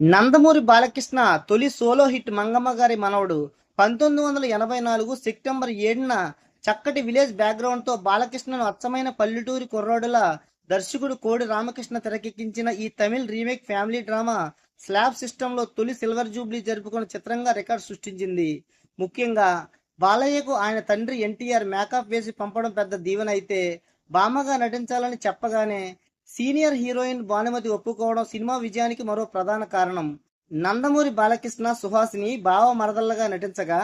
నందమూరి బాలకృష్ణ తొలి solo hit Mangamma గారి మనవడు పంతొమ్మిది వందల ఎనభై నాలుగు సెప్టెంబర్ ఏడున చక్కటి విలేజ్ బ్యాక్గ్రౌండ్తో బాలకృష్ణను అచ్చమైన పల్లెటూరి కుర్రాడుల దర్శకుడు కోడి రామకృష్ణ తెరకెక్కించిన ఈ Tamil remake family drama slab సిస్టంలో తొలి సిల్వర్ జూబ్లీ జరుపుకున్న చిత్రంగా రికార్డ్ సృష్టించింది. ముఖ్యంగా బాలయ్యకు ఆయన తండ్రి ఎన్టీఆర్ మేకప్ వేసి పంపడం పెద్ద దీవెన అయితే బామ్మగా నటించాలని చెప్పగానే సీనియర్ హీరోయిన్ భానుమతి ఒప్పుకోవడం సినిమా విజయానికి మరో ప్రధాన కారణం. నందమూరి బాలకృష్ణ సుహాసిని బావ మరదళ్ళగా నటించగా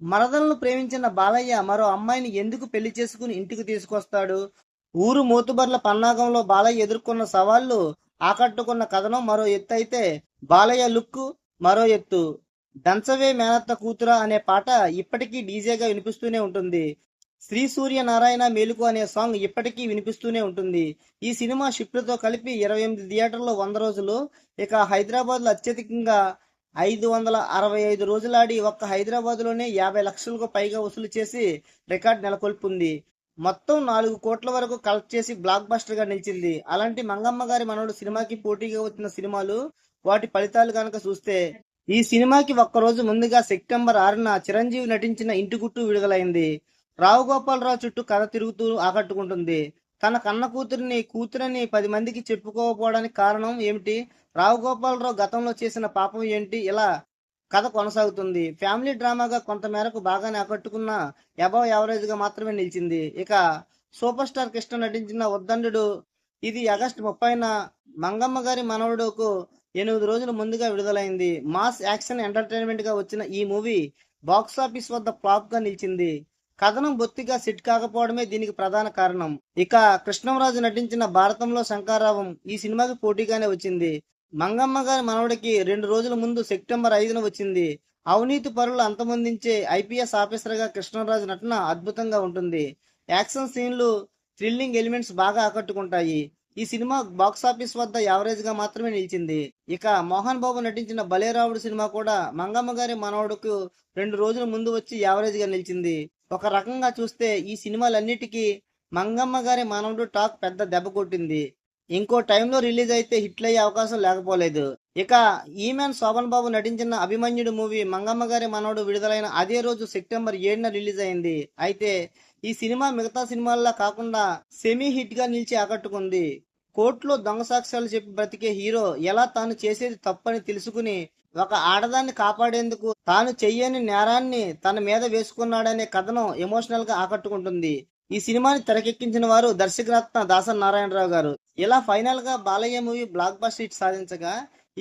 మరదలను ప్రేమించిన బాలయ్య మరో అమ్మాయిని ఎందుకు పెళ్ళి చేసుకుని ఇంటికి తీసుకొస్తాడు? ఊరు మోతుబర్ల పన్నాగంలో బాలయ్య ఎదుర్కొన్న సవాళ్ళు ఆకట్టుకున్న కథనం మరో ఎత్తు అయితే బాలయ్య లుక్ మరో ఎత్తు. దంచవే మేనత్త కూతురా అనే పాట ఇప్పటికీ డీజేగా వినిపిస్తూనే ఉంటుంది. శ్రీ సూర్య నారాయణ మేలుకు అనే సాంగ్ ఇప్పటికీ వినిపిస్తూనే ఉంటుంది. ఈ సినిమా షిఫ్ట్లతో కలిపి ఇరవై ఎనిమిది థియేటర్లో వంద రోజులు. ఇక హైదరాబాద్లో అత్యధికంగా ఐదు వందల అరవై ఐదు రోజులాడి ఒక్క హైదరాబాద్లోనే యాభై లక్షలకు పైగా వసూలు చేసి రికార్డ్ నెలకొల్పుంది. మొత్తం నాలుగు కోట్ల వరకు కలెక్ట్ చేసి బ్లాక్ బస్టర్గా నిలిచింది. అలాంటి మంగమ్మ గారి మనవడు సినిమాకి పోటీగా వచ్చిన సినిమాలు వాటి ఫలితాలు కనుక చూస్తే ఈ సినిమాకి ఒక్కరోజు ముందుగా సెప్టెంబర్ ఆరున చిరంజీవి నటించిన ఇంటి గుట్టు విడుదలైంది. రావు గోపాలరావు చుట్టూ కథ తిరుగుతూ ఆకట్టుకుంటుంది. తన కన్న కూతురిని కూతురని పది మందికి చెప్పుకోకపోవడానికి కారణం ఏమిటి? రావు గోపాలరావు గతంలో చేసిన పాపం ఏంటి? ఇలా కథ కొనసాగుతుంది. ఫ్యామిలీ డ్రామాగా కొంతమేరకు బాగానే ఆకట్టుకున్న అబవ్ యావరేజ్గా మాత్రమే నిలిచింది. ఇక సూపర్ స్టార్ కృష్ణ నటించిన ఉద్దండు ఇది ఆగస్టు ముప్పైన మంగమ్మ గారి మనవడుకు ఎనిమిది రోజుల ముందుగా విడుదలైంది. మాస్ యాక్షన్ ఎంటర్టైన్మెంట్గా వచ్చిన ఈ మూవీ బాక్స్ ఆఫీస్ వద్ద ఫ్లాప్గా నిలిచింది. కథనం బొత్తిగా సెట్ కాకపోవడమే దీనికి ప్రధాన కారణం. ఇక కృష్ణంరాజు నటించిన భారతంలో శంకారావం ఈ సినిమాకి పోటీగానే వచ్చింది. మంగమ్మ గారి మనవడికి రెండు రోజుల ముందు సెప్టెంబర్ ఐదున వచ్చింది. అవినీతి పరులు అంతమొందించే ఐపీఎస్ ఆఫీసర్గా కృష్ణరాజు నటన అద్భుతంగా ఉంటుంది. యాక్షన్ సీన్లు థ్రిల్లింగ్ ఎలిమెంట్స్ బాగా ఆకట్టుకుంటాయి. ఈ సినిమా బాక్స్ ఆఫీస్ వద్ద యావరేజ్గా మాత్రమే నిలిచింది. ఇక మోహన్ బాబు నటించిన బలేరావుడు సినిమా కూడా మంగమ్మ గారి మనవడుకు రెండు రోజుల ముందు వచ్చి యావరేజ్గా నిలిచింది. ఒక రకంగా చూస్తే ఈ సినిమాలన్నిటికీ మంగమ్మ గారి మనవడు టాక్ పెద్ద దెబ్బ కొట్టింది. ఇంకో టైంలో రిలీజ్ అయితే హిట్ అయ్యే అవకాశం లేకపోలేదు. ఇక ఈమెన్ శోభన్ బాబు నటించిన అభిమన్యుడు మూవీ మంగమ్మ గారి మనవడు విడుదలైన అదే రోజు సెప్టెంబర్ ఏడున రిలీజ్ అయింది. అయితే ఈ సినిమా మిగతా సినిమాల్లా కాకుండా సెమీ హిట్గా నిలిచి ఆకట్టుకుంది. కోర్టులో దొంగ సాక్ష్యాలు చెప్పి బ్రతికే హీరో ఎలా తాను చేసేది తప్పని తెలుసుకుని ఒక ఆడదాన్ని కాపాడేందుకు తాను చెయ్యని నేరాన్ని తన మీద వేసుకున్నాడనే కథనం ఎమోషనల్గా ఆకట్టుకుంటుంది. ఈ సినిమాని తెరకెక్కించిన వారు దర్శకరత్న దాసన్ నారాయణరావు గారు. ఇలా ఫైనల్గా Balayya movie block bust hit సాధించగా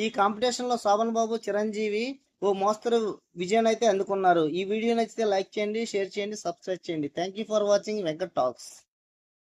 ఈ కాంపిటీషన్లో శోభన్ బాబు చిరంజీవి ఓ మోస్తరు విజయం అయితే అందుకున్నారు. ఈ వీడియో నచ్చితే లైక్ చేయండి షేర్ చేయండి సబ్స్క్రైబ్ చేయండి. Thank you for watching Venkat talks